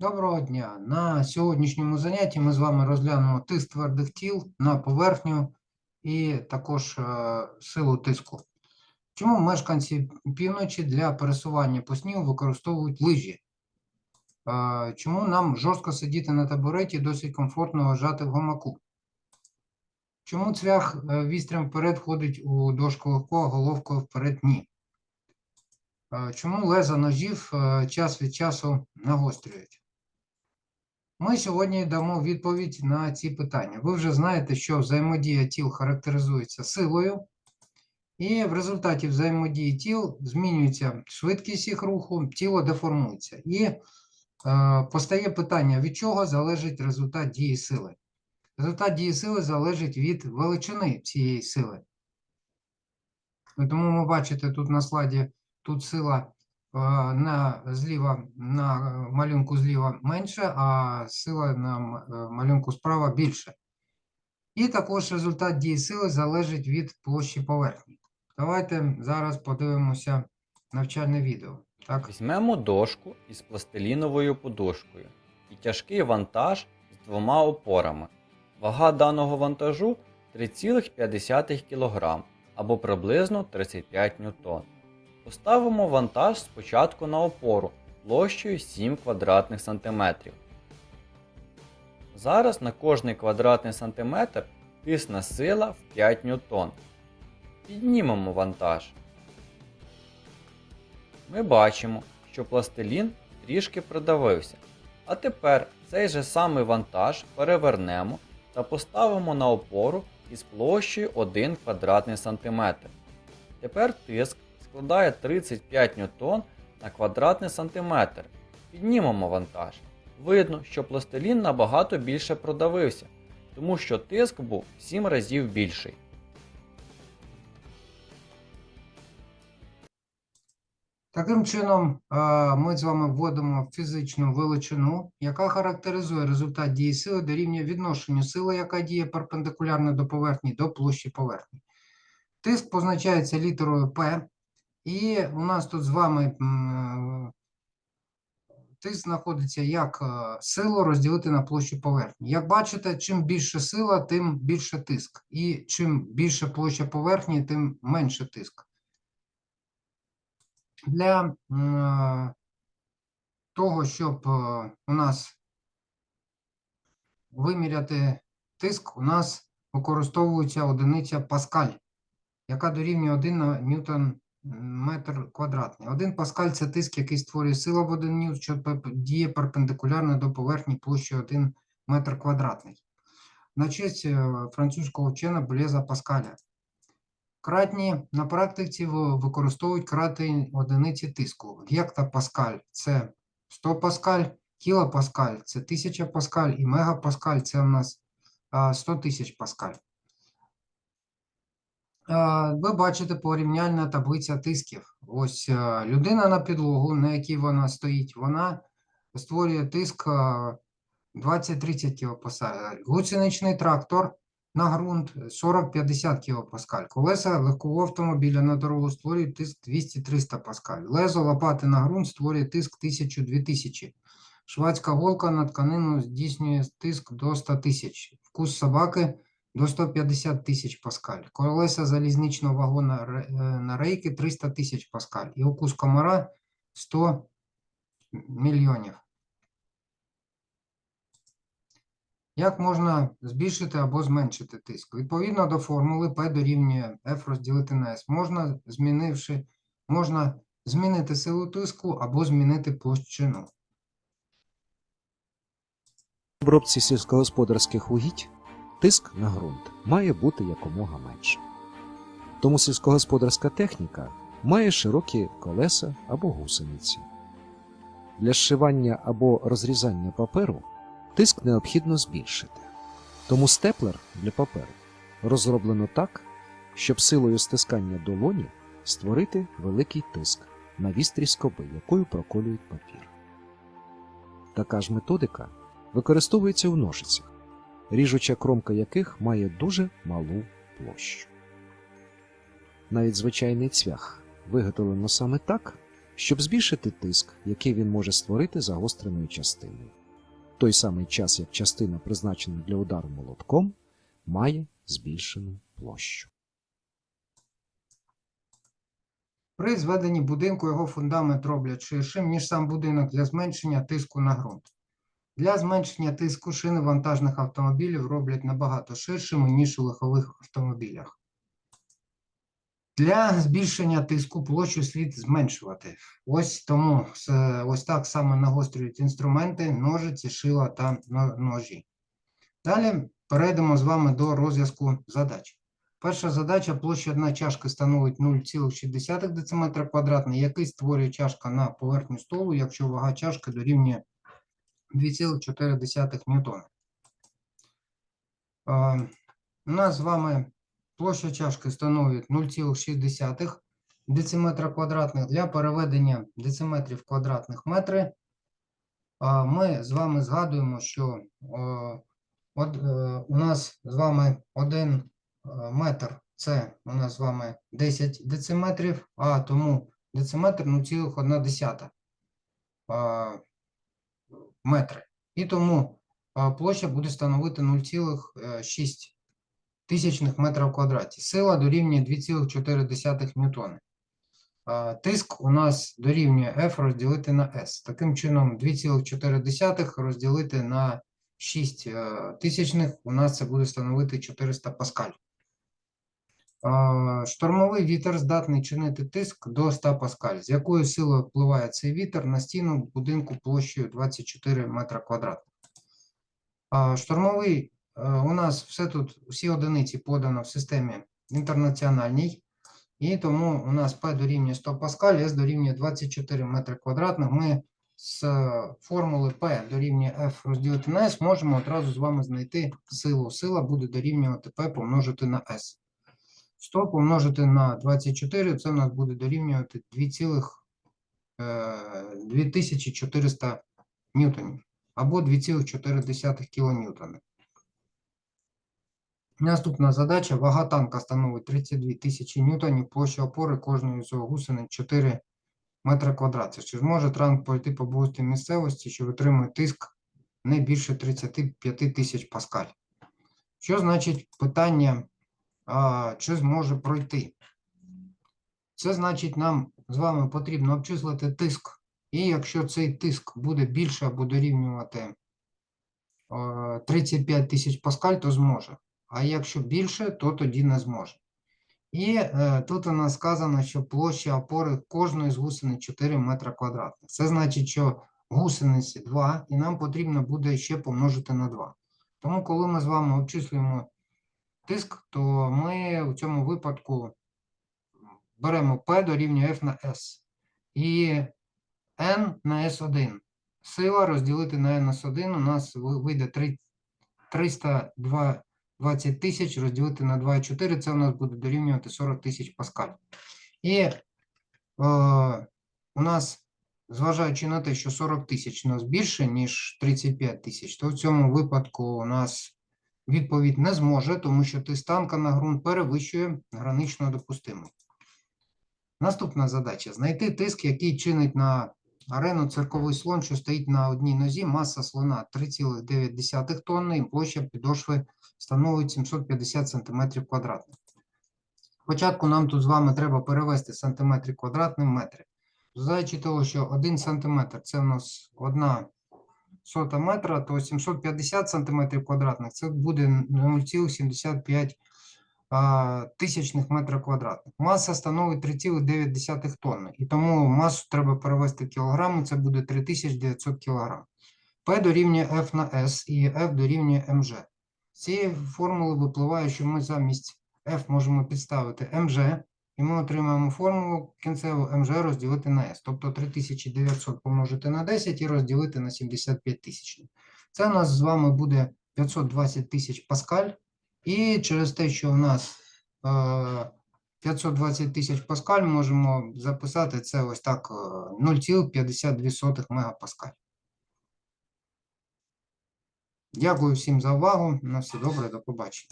Доброго дня! На сьогоднішньому занятті ми з вами розглянемо тиск твердих тіл на поверхню і також е, силу тиску. Чому мешканці півночі для пересування по снігу використовують лижі? Е, Чому нам жорстко сидіти на табуреті, досить комфортно лежати в гамаку? Чому цвях е, вістрям вперед входить у дошку легко, а головкою вперед ні? Чому леза ножів час від часу нагострюють? Ми сьогодні дамо відповідь на ці питання. Ви вже знаєте, що взаємодія тіл характеризується силою, і в результаті взаємодії тіл змінюється швидкість їх руху, тіло деформується. І е, постає питання, від чого залежить результат дії сили. Результат дії сили залежить від величини цієї сили. Тому ми бачите тут на слайді, тут сила на зліва, на е, малюнку зліва менше, а сила на е, малюнку справа більше. І також результат дії сили залежить від площі поверхні. Давайте зараз подивимося навчальне відео. Так, Візьмемо дошку із пластиліновою подушкою і тяжкий вантаж з двома опорами. Вага даного вантажу 3,5 кг або приблизно 35 ньютон. Поставимо вантаж спочатку на опору площею 7 квадратних сантиметрів. Зараз на кожний квадратний сантиметр тисне сила в 5 ньютон. Піднімемо вантаж. Ми бачимо, що пластилін трішки придавився. А тепер цей же самий вантаж перевернемо та поставимо на опору із площею 1 квадратний сантиметр. Тепер тиск складає 35 ньютон на квадратний сантиметр. Піднімемо вантаж. Видно, що пластилін набагато більше продавився, тому що тиск був в 7 разів більший. Таким чином, е, ми з вами вводимо фізичну величину, яка характеризує результат дії сили дорівнює відношенню сили, яка діє перпендикулярно до поверхні, до площі поверхні. Тиск позначається літерою П, і у нас тут з вами тиск знаходиться як е, силу розділити на площу поверхні. Як бачите, чим більше сила, тим більше тиск. І чим більше площа поверхні, тим менше тиск. Для е, того, щоб е, у нас виміряти тиск, у нас використовується одиниця Паскаль, яка дорівнює 1 на ньютон метр квадратний. 1 паскаль це тиск, який створює сила в 1 ньют, що діє перпендикулярно до поверхні площі 1 метр квадратний. На честь е, французького вчена Блеза Паскаля. Кратні на практиці використовують кратні одиниці тиску. Гектопаскаль – це 100 паскаль, кілопаскаль – це 1000 паскаль і мегапаскаль – це у нас а, 100 тисяч паскаль. А, Ви бачите порівняльна таблиця тисків. Ось людина на підлогу, на якій вона стоїть, вона створює тиск 20-30 кілопаскаль. Гусеничний трактор на ґрунт 40-50 кілопаскаль. Колеса легкового автомобіля на дорогу створюють тиск 200-300 паскаль. Лезо лопати на ґрунт створює тиск 1000-2000. Швадська голка на тканину здійснює тиск до 100 тисяч. Вкус собаки до 150 тисяч паскаль. Колеса залізничного вагона е, на рейки 300 тисяч паскаль. І укус комара 100 мільйонів. Як можна збільшити або зменшити тиск? Відповідно до формули P дорівнює F розділити на S. Можна, змінивши, можна змінити силу тиску або змінити площину. В обробці сільськогосподарських угідь тиск на ґрунт має бути якомога менше. Тому сільськогосподарська техніка має широкі колеса або гусениці. Для зшивання або розрізання паперу тиск необхідно збільшити. Тому степлер для паперу розроблено так, щоб силою стискання долоні створити великий тиск на вістрі скоби, якою проколюють папір. Така ж методика використовується в ножицях, ріжуча кромка яких має дуже малу площу. Навіть звичайний цвях виготовлено саме так, щоб збільшити тиск, який він може створити загостреною частиною. В той самий час, як частина, призначена для удару молотком, має збільшену площу. При зведенні будинку його фундамент роблять ширшим, ніж сам будинок для зменшення тиску на ґрунт. Для зменшення тиску шини вантажних автомобілів роблять набагато ширшими, ніж у легкових автомобілях. Для збільшення тиску площу слід зменшувати. Ось тому ось так саме нагострюють інструменти, ножиці, шила та ножі. Далі перейдемо з вами до розв'язку задач. Перша задача площа одна чашки становить 0,6 дециметра квадратний, який створює чашка на поверхню столу, якщо вага чашки дорівнює 2,4 ньютона. У нас з вами площа чашки становить 0,6 дециметра квадратних. Для переведення дециметрів квадратних метри ми з вами згадуємо, що е, у нас з вами один е, метр це у нас з вами 10 дециметрів, а тому дециметр 0,1 а, метри. І тому площа буде становити 0,6 тисячних метрів в квадраті. Сила дорівнює 2,4 ньютони. Тиск у нас дорівнює F розділити на S. Таким чином, 2,4 розділити на 6 е, тисячних у нас це буде становити 400 паскаль. Штормовий вітер здатний чинити тиск до 100 паскаль. З якою силою впливає цей вітер на стіну будинку площею 24 метра квадратних? А, Штормовий е, у нас все тут, всі одиниці подано в системі інтернаціональній. І тому у нас P дорівнює 100 паскаль, S дорівнює 24 метри квадратних. Ми з е, формули P дорівнює F розділити на S можемо одразу з вами знайти силу. Сила буде дорівнювати P помножити на S. 100 помножити на 24, це у нас буде дорівнювати 2, цілих, е, 2400 ньютонів або 2,4 кілоньютони. Наступна задача. Вага танка становить 32 тисячі ньютонів, площа опори кожної з його гусениць 4 метри квадратних. Чи зможе танк пройти по бустій місцевості, що витримує тиск не більше 35 тисяч паскаль? Що значить питання, чи зможе пройти? Це значить, нам з вами потрібно обчислити тиск. І якщо цей тиск буде більше або дорівнювати е, 35 тисяч паскаль, то зможе. А якщо більше, то тоді не зможе. І е, тут у нас сказано, що площа опори кожної з гусениць 4 метра квадратних. Це значить, що гусениці 2, і нам потрібно буде ще помножити на 2. Тому, коли ми з вами обчислюємо тиск, то ми в цьому випадку беремо P дорівнює F на S. І N на S1. Сила розділити на N S1 у нас вийде 3, 320 тисяч розділити на 2,4, це у нас буде дорівнювати 40 тисяч паскаль. І е, у нас, зважаючи на те, що 40 тисяч у нас більше, ніж 35 тисяч, то в цьому випадку у нас відповідь не зможе, тому що тиск танка на ґрунт перевищує гранично допустимий. Наступна задача: знайти тиск, який чинить на арену цирковий слон, що стоїть на одній нозі, маса слона 3,9 тонни і площа підошви становить 750 см квадратних. Спочатку нам тут з вами треба перевести сантиметри квадратні в метри. Зважаючи того, що 1 см це у нас 1 сота метра, то 750 см квадратних це буде 0,75 а, тисячних метра квадратних. Маса становить 3,9 тонни. І тому масу треба перевести в кілограми, це буде 3900 кг. P дорівнює F на S і F дорівнює mg. З цієї формули випливає, що ми замість F можемо підставити mg, і ми отримаємо формулу кінцеву mg розділити на S. Тобто 3900 помножити на 10 і розділити на 75 тисяч. Це у нас з вами буде 520 тисяч паскаль. І через те, що у нас е, 520 тисяч паскаль, можемо записати це ось так е, 0,52 мегапаскаль. Дякую всім за увагу. На все добре, до побачення.